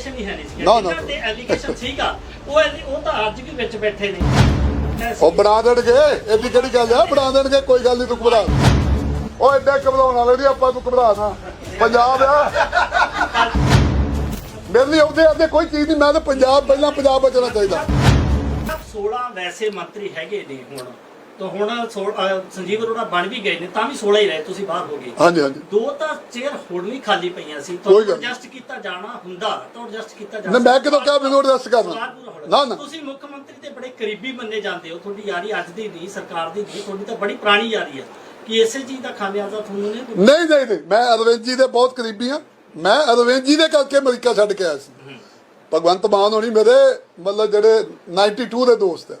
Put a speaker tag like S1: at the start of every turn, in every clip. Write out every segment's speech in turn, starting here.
S1: Allegation ਹੀ ਹੈ ਨਹੀਂ ਸੀ
S2: ਨਾ, ਨਾ।
S1: ਤੇ ਐਲੀਗੇਸ਼ਨ ਸੀਗਾ ਉਹ ਐਲੀ- ਉਹ ਤਾਂ ਅੱਜ ਵੀ ਵਿੱਚ ਬੈਠੇ ਨੇ।
S2: ਉਹ ਬਣਾ ਦੇਣਗੇ। ਇਹਦੀ ਕਿਹੜੀ ਗੱਲ ਆ? ਬਣਾ ਦੇਣਗੇ ਕੋਈ ਗੱਲ ਨਹੀਂ ਤੂੰ ਘਬਰਾ। ਉਹ ਐਡਾ ਘਬਰਾਉਣ ਵਾਲੇ ਨਹੀਂ ਆਪਾਂ ਤੂੰ ਘਬਰਾ ਨਾ। ਪੰਜਾਬ ਆ। ਮੇਰੇ ਲਈ ਆਉਂਦੇ ਆਉਂਦੇ ਕੋਈ ਚੀਜ਼ ਨਹੀਂ ਮੈਂ ਤਾਂ ਪੰਜਾਬ ਪਹਿਲਾਂ ਪੰਜਾਬ ਬਚਣਾ ਚਾਹੀਦਾ।
S1: 16 ਵੈਸੇ ਮੰਤਰੀ ਹੈਗੇ ਨੇ ਹੁਣ। ਤਾਂ ਹੁਣ ਸੋ- ਅਹ ਸੰਜੀਵ ਅਰੋੜਾ ਬਣ ਵੀ ਗਏ ਨੇ ਤਾਂ ਵੀ 16 ਹੀ ਰਹੇ ਤੁਸੀਂ ਬਾਹਰ ਹੋ ਗਏ।
S2: ਹਾਂਜੀ ਹਾਂਜੀ।
S1: ਦੋ ਤਾਂ ਚੇਅਰ ਹੁਣ ਵੀ ਖਾਲੀ ਪਈਆਂ ਸੀ
S2: ਕੋਈ
S1: ਤਾਂ
S2: ਗੱਲ ਨਹੀਂ।
S1: ਐਡਜਸਟ ਕੀਤਾ ਜਾਣਾ ਹੁੰਦਾ ਤਾਂ ਐਡਜਸਟ ਕੀਤਾ
S2: ਨਾ ਮੈਂ ਕਿਦੋਂ ਕਿਹਾ ਮੈਨੂੰ ਐਡਜਸਟ ਕਰਨਾ?
S1: ਸਵਾਲ ਪੂਰਾ ਹੋਣਾ।
S2: ਨਾ ਨਾ।
S1: ਤੁਸੀਂ ਮੁੱਖ ਮੰਤਰੀ ਦੇ ਬੜੇ ਕਰੀਬੀ ਮੰਨੇ ਜਾਂਦੇ ਹੋ ਤੁਹਾਡੀ ਯਾਰੀ ਅੱਜ ਦੀ ਨਹੀਂ ਸਰਕਾਰ ਦੀ ਨਹੀਂ ਤੁਹਾਡੀ ਤਾਂ ਬੜੀ ਪੁਰਾਣੀ ਯਾਰੀ ਹੈ ਕਿ ਇਸੇ ਚੀਜ਼ ਦਾ ਖਾਮਿਆਜ਼ਾ ਤੁਹਾਨੂੰ ਨਹੀਂ ਭੁਗਤਣਾ।
S2: ਨਹੀਂ ਨਹੀਂ ਨਹੀਂ ਮੈਂ ਅਰਵਿੰਦ ਜੀ ਦੇ ਬਹੁਤ ਕਰੀਬੀ ਆ। ਮੈਂ ਅਰਵਿੰਦ ਜੀ ਦੇ ਕਰਕੇ ਅਮਰੀਕਾ ਛੱਡ ਕੇ ਆਇਆ ਸੀ। ਭਗਵੰਤ ਮਾਨ ਹੋਣੀ ਮੇਰੇ ਮਤਲਬ ਜਿਹੜੇ 92 ਦੇ ਦੋਸਤ ਆ।
S1: ਹੂੰ,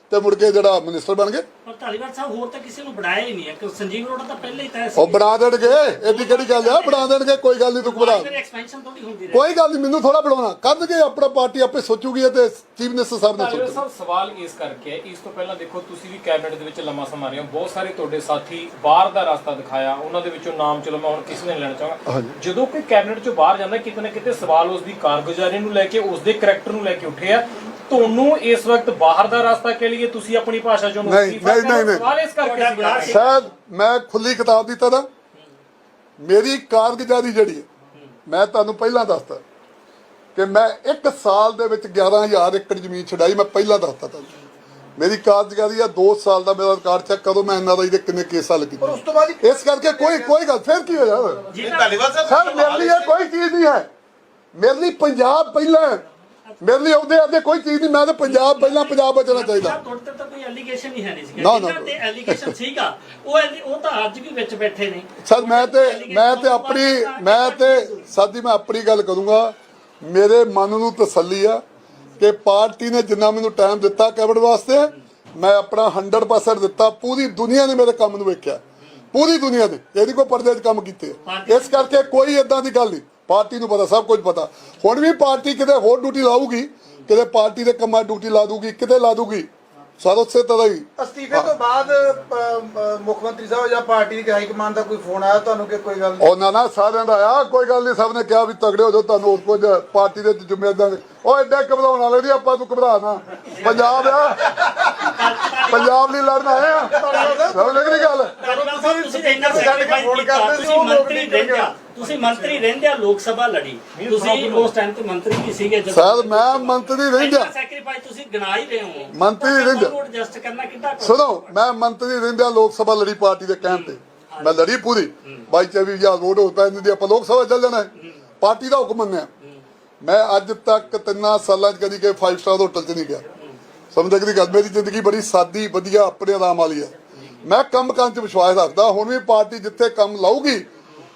S2: ਤੇ ਮੁੜ ਕੇ ਜਿਹੜਾ ਮਿਨਿਸਟਰ ਬਣ ਗਏ।
S1: ਪਰ ਧਾਲੀਵਾਲ ਸਾਹਿਬ ਹੋਰ ਤਾਂ ਕਿਸੇ ਨੂੰ ਬਣਾਇਆ ਹੀ ਨਹੀਂ ਹੈ ਕਿ ਸੰਜੀਵ ਅਰੋੜਾ ਤਾਂ ਪਹਿਲੇ ਹੀ ਤੈਅ ਸੀ।
S2: ਉਹ ਬਣਾ ਦੇਣਗੇ ਇਹਦੀ ਕਿਹੜੀ ਗੱਲ ਆ ਬਣਾ ਦੇਣਗੇ ਕੋਈ ਗੱਲ ਨਹੀਂ ਤੂੰ ਘਬਰਾ।
S1: ਫਿਰ ਐਕਸਪੈਂਸ਼ਨ ਥੋੜੀ ਹੁੰਦੀ ਰਹੀ।
S2: ਕੋਈ ਗੱਲ ਨਹੀਂ ਮੈਨੂੰ ਥੋੜਾ ਬਣਾਉਣਾ। ਕਰਨਗੇ ਆਪਣਾ ਪਾਰਟੀ ਆਪੇ ਸੋਚੂਗੀ ਤੇ ਚੀਫ ਮਿਨਿਸਟਰ ਸਾਹਿਬ ਨੇ
S3: ਧਾਲੀਵਾਲ
S2: ਸੋਚੂ
S3: ਸਾਹਿਬ ਸਵਾਲ ਇਸ ਕਰਕੇ ਹੈ ਇਸ ਤੋਂ ਪਹਿਲਾਂ ਦੇਖੋ ਤੁਸੀਂ ਵੀ ਕੈਬਨਿਟ ਦੇ ਵਿੱਚ ਲੰਮਾ ਸਮਾਂ ਰਹੇ ਹੋ। ਬਹੁਤ ਸਾਰੇ ਤੁਹਾਡੇ ਸਾਥੀ ਬਾਹਰ ਦਾ ਰਸਤਾ ਦਿਖਾਇਆ ਉਹਨਾਂ ਦੇ ਵਿੱਚੋਂ ਨਾਮ ਚਲੋ ਮੈਂ ਹੁਣ ਕਿਸੇ ਨੇ ਲੈਣਾ ਚਾਹਾਂਗਾ।
S2: ਹਾਂਜੀ।
S3: ਜਦੋਂ ਕੋਈ ਕੈਬਨਿਟ ਚੋਂ ਬਾਹਰ ਜਾਂਦਾ ਕਿਤੇ ਨਾ ਕਿਤੇ ਸਵਾਲ ਉਸ ਦੀ ਕਾਰਗੁਜ਼ਾਰੀ ਨੂੰ ਲੈ ਕੇ ਉਸ ਦੇ ਕਰੈਕਟਰ ਨੂੰ ਲੈ ਕੇ ਉੱਠੇ ਆ। ਤੁਹਾਨੂੰ ਇਸ ਵਕਤ ਬਾਹਰ ਦਾ ਰਸਤਾ ਕਹਿ ਲਈਏ ਤੁਸੀਂ ਆਪਣੀ ਭਾਸ਼ਾ ਚੋਂ
S2: ਨਹੀਂ, ਨਹੀਂ। ਨਹੀਂ, ਨਹੀਂ।
S3: ਸਵਾਲ ਇਸ ਕਰਕੇ ਸੀ
S1: ਤੁਹਾਡਾ
S3: ਕਰ
S2: ਸ਼ਾਇਦ ਮੈਂ ਖੁੱਲੀ ਕਿਤਾਬ ਦੀ ਤਰ੍ਹਾਂ ਮੇਰੀ ਕਾਰਗੁਜ਼ਾਰੀ ਜਿਹੜੀ ਹੈ ਮੈਂ ਤੁਹਾਨੂੰ ਪਹਿਲਾਂ ਦੱਸਤਾ ਕਿ ਮੈਂ ਇੱਕ ਸਾਲ ਦੇ ਵਿੱਚ 11000 ਏਕੜ ਜ਼ਮੀਨ ਛਡਾਈ ਮੈਂ ਪਹਿਲਾਂ ਦੱਸਤਾ ਤੁਹਾਨੂੰ ਮੇਰੀ ਕਾਰਜਕਾਰੀ ਆ 2 ਸਾਲ ਦਾ ਮੇਰਾ ਰਿਕਾਰਡ ਚੈੱਕ ਕਰੋ ਮੈਂ ਐਨਆਰਆਈ ਦੇ ਕਿੰਨੇ ਕੇਸ ਹੱਲ ਕੀਤੇ
S4: ਉਸ ਤੋਂ ਬਾਅਦ ਹੀ
S2: ਇਸ ਕਰਕੇ ਕੋਈ ਕੋਈ ਗੱਲ ਫਿਰ ਕੀ ਹੋਇਆ
S1: ਜੀ
S4: ਨਹੀਂ, ਧਾਲੀਵਾਲ ਸਾਹਿਬ
S2: ਸਰ ਮੇਰੇ ਲਈ ਕੋਈ ਚੀਜ਼ ਨਹੀਂ ਹੈ ਮੇਰੇ ਲਈ ਪੰਜਾਬ ਪਹਿਲਾਂ ਹੈ। ਮੇਰੇ ਲਈ ਆਉਂਦੇ ਆਉਂਦੇ ਕੋਈ ਚੀਜ਼ ਨਹੀਂ ਮੈਂ ਤਾਂ ਪੰਜਾਬ ਪਹਿਲਾਂ ਪੰਜਾਬ ਬਚਣਾ ਚਾਹੀਦਾ।
S1: ਤੁਹਾਡੇ ਤੇ ਤਾਂ ਕੋਈ ਐਲੀਗੇਸ਼ਨ ਹੀ ਹੈ ਨਹੀਂ ਸੀ।
S2: ਨਾ, ਨਾ।
S1: ਤੇ ਐਲੀਗੇਸ਼ਨ ਸੀਗਾ? ਉਹ ਐਲੀ- ਉਹ ਤਾਂ ਅੱਜ ਵੀ ਵਿੱਚ ਬੈਠੇ ਨੇ।
S2: ਸਰ ਮੈਂ ਤੇ ਮੈਂ ਤੇ ਆਪਣੀ ਮੈਂ ਤੇ ਸਾਦੀ ਮੈਂ ਆਪਣੀ ਗੱਲ ਕਰੂੰਗਾ। ਮੇਰੇ ਮਨ ਨੂੰ ਤਸੱਲੀ ਆ ਕਿ ਪਾਰਟੀ ਨੇ ਜਿੰਨਾ ਮੈਨੂੰ ਟਾਈਮ ਦਿੱਤਾ ਕੈਬਨਿਟ ਵਾਸਤੇ ਮੈਂ ਆਪਣਾ 100% ਦਿੱਤਾ। ਪੂਰੀ ਦੁਨੀਆ ਨੇ ਮੇਰੇ ਕੰਮ ਨੂੰ ਵੇਖਿਆ। ਪੂਰੀ ਦੁਨੀਆ ਨੇ। ਇਹਦੀ ਕੋਈ ਪਰਦੇ 'ਚ ਕੰਮ ਕੀਤੇ। ਇਸ ਕਰਕੇ ਕੋਈ ਇਦਾਂ ਦੀ ਗੱਲ ਨਹੀਂ। ਪਾਰਟੀ ਨੂੰ ਪਤਾ ਸਭ ਕੁਝ ਪਤਾ। ਹੁਣ ਵੀ ਪਾਰਟੀ ਕਿਤੇ ਹੋਰ ਡਿਊਟੀ ਲਾਊਗੀ ਕਿਤੇ ਪਾਰਟੀ ਦੇ ਕੰਮਾਂ ਡਿਊਟੀ ਲਾ ਦੂਗੀ ਕਿਤੇ ਲਾ ਦੂਗੀ। ਸਰ ਉਸੇ ਤਰ੍ਹਾਂ ਹੀ।
S4: ਅਸਤੀਫੇ ਤੋਂ ਬਾਅਦ ਮੁੱਖ ਮੰਤਰੀ ਸਾਹਿਬ ਜਾਂ ਪਾਰਟੀ ਦੀ ਹਾਈ ਕਮਾਂਡ ਦਾ ਕੋਈ ਫੋਨ ਆਇਆ ਤੁਹਾਨੂੰ ਕਿ ਕੋਈ ਗੱਲ?
S2: ਉਹ ਨਾ ਨਾ ਸਾਰਿਆਂ ਦਾ ਆ ਕੋਈ ਗੱਲ ਨਹੀਂ ਸਭ ਨੇ ਕਿਹਾ ਵੀ ਤਗੜੇ ਹੋ ਜਾਓ ਤੁਹਾਨੂੰ ਉਸ ਕੁਝ ਪਾਰਟੀ ਦੇ ਜ਼ਿੰਮੇਦਾਰ ਉਹ ਐਡਾ ਘਬਰਾਉਣ ਵਾਲੇ ਨਹੀਂ ਆਪਾਂ ਨੂੰ ਘਬਰਾ ਨਾ ਪੰਜਾਬ ਆ। ਪੰਜਾਬ ਲਈ ਲੜਨ ਆਏ ਆ। ਸਭ ਲੱਗ ਨਹੀਂ ਗੱਲ
S1: ਤੁਸੀਂ ਇੰਨਾ
S4: ਸਾਡੇ
S1: sacrifice
S4: ਫੋਨ
S1: ਕੀਤਾ,
S4: ਕਰਦੇ ਸੀ,
S1: ਤੁਸੀਂ
S4: ਉਹ ਲੋਕ
S1: ਮੰਤਰੀ
S4: ਨਹੀਂ
S1: ਰਹਿੰਦੇ ਆ
S4: ਕਰਦੇ।
S1: ਤੁਸੀਂ ਮੰਤਰੀ ਰਹਿੰਦੇ ਆ ਲੋਕ ਸਭਾ ਲੜੀ। ਤੁਸੀਂ ਉਸ ਟਾਈਮ ਤੇ ਮੰਤਰੀ ਵੀ ਸੀਗੇ
S2: ਸਰ ਮੈਂ ਮੰਤਰੀ ਰਹਿੰਦਾ।
S1: ਸੈਕਰੀਫਾਈਸ ਤੁਸੀਂ ਗਿਣਾ ਹੀ ਰਹੇ ਹੋ।
S2: ਮੰਤਰੀ ਰਹਿੰਦਾ।
S1: ਐਡਜਸਟ ਕਰਨਾ ਕਿੱਦਾਂ
S2: ਸੁਣੋ ਮੈਂ ਮੰਤਰੀ ਰਹਿੰਦਾ ਲੋਕ ਸਭਾ ਲੜੀ ਪਾਰਟੀ ਦੇ ਕਹਿਣ ਤੇ। ਮੈਂ ਲੜੀ ਪੂਰੀ। ਬਾਈ ਚਵੀ ਜਾਂ ਵੋਟ ਹੋ ਪੈਂਦੀ ਦੀ ਆਪਾਂ ਲੋਕ ਸਭਾ ਚੱਲ ਜਾਣਾ ਹੈ। ਪਾਰਟੀ ਦਾ ਹੁਕਮ ਮੰਨਿਆ। ਮੈਂ ਅੱਜ ਤੱਕ ਤਿੰਨਾਂ ਸਾਲਾਂ 'ਚ ਕਦੀ ਕਿ 5 ਸਟਾਰ ਹੋਟਲ 'ਚ ਨਹੀਂ ਗਿਆ। ਸਮਝ ਦੀ ਗੱਲ? ਮੇਰੀ ਜ਼ਿੰਦਗੀ ਬੜੀ ਸਾਦੀ, ਵਧੀਆ, ਆਪਣੇ ਆਰਾਮ ਵਾਲੀ ਹੈ। ਮੈਂ ਕੰਮ ਕਰਨ 'ਚ ਵਿਸ਼ਵਾਸ ਰੱਖਦਾ, ਹੁਣ ਵੀ ਪਾਰਟੀ ਜਿੱਥੇ ਕੰਮ ਲਾਊਗੀ,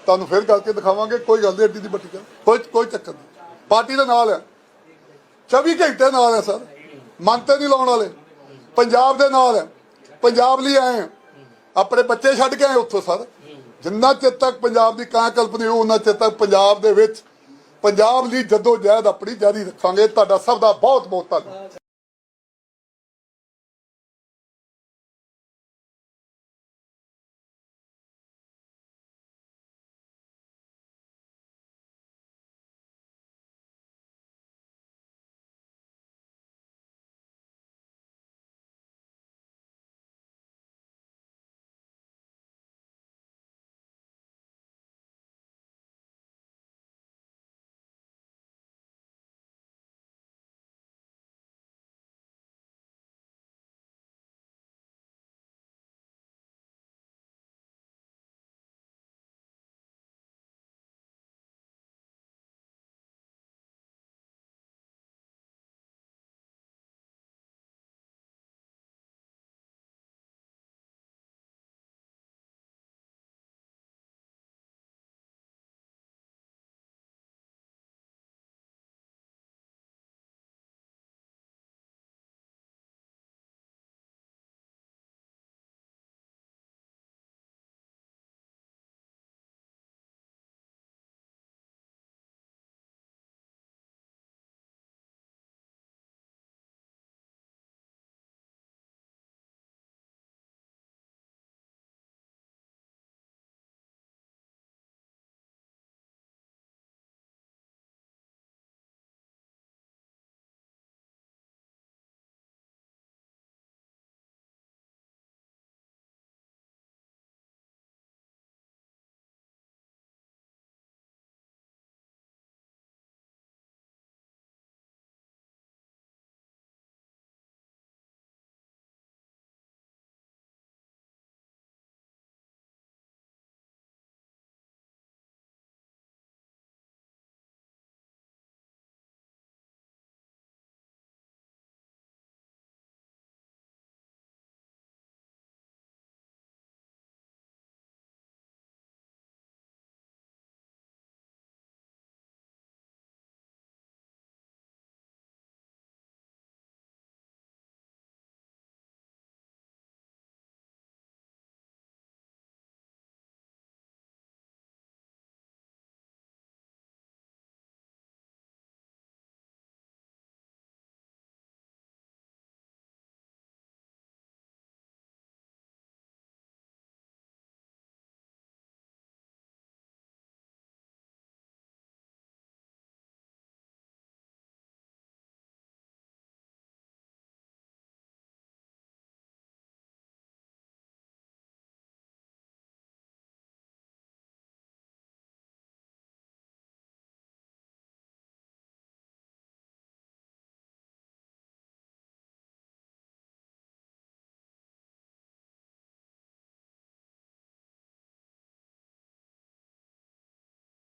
S2: ਤੁਹਾਨੂੰ ਫਿਰ ਕਰਕੇ ਦਿਖਾਵਾਂਗੇ, ਕੋਈ ਗੱਲ ਨਹੀਂ, ਏਡੀ ਦੀ ਬੱਟੀ ਕੋਈ ਕੋਈ ਚੱਕਰ ਨਹੀਂ। ਪਾਰਟੀ ਦੇ ਨਾਲ ਹੈ। 24 ਘੰਟੇ ਨਾਲ ਹੈ, ਸਰ। ਮਨ ਤੇ ਨਹੀਂ ਲਾਉਣ ਵਾਲੇ। ਪੰਜਾਬ ਦੇ ਨਾਲ ਹੈ। ਪੰਜਾਬ ਲਈ ਆਏ ਹਾਂ। ਆਪਣੇ ਬੱਚੇ ਛੱਡ ਕੇ ਆਏ ਉੱਥੋਂ, ਸਰ। ਜਿੰਨਾ ਚਿਰ ਤੱਕ ਪੰਜਾਬ ਦੀ ਕਾਂ ਕਲਪਨੀ ਹੋ ਉਹਨਾਂ ਚਿਰ ਤੱਕ ਪੰਜਾਬ ਦੇ ਵਿੱਚ ਪੰਜਾਬ ਲਈ ਜੱਦੋ ਜਹਿਦ ਆਪਣੀ ਜਾਰੀ ਰੱਖਾਂਗੇ, ਤੁਹਾਡਾ ਸਭ ਦਾ ਬਹੁਤ ਬਹੁਤ ਧੰਨਵਾਦ।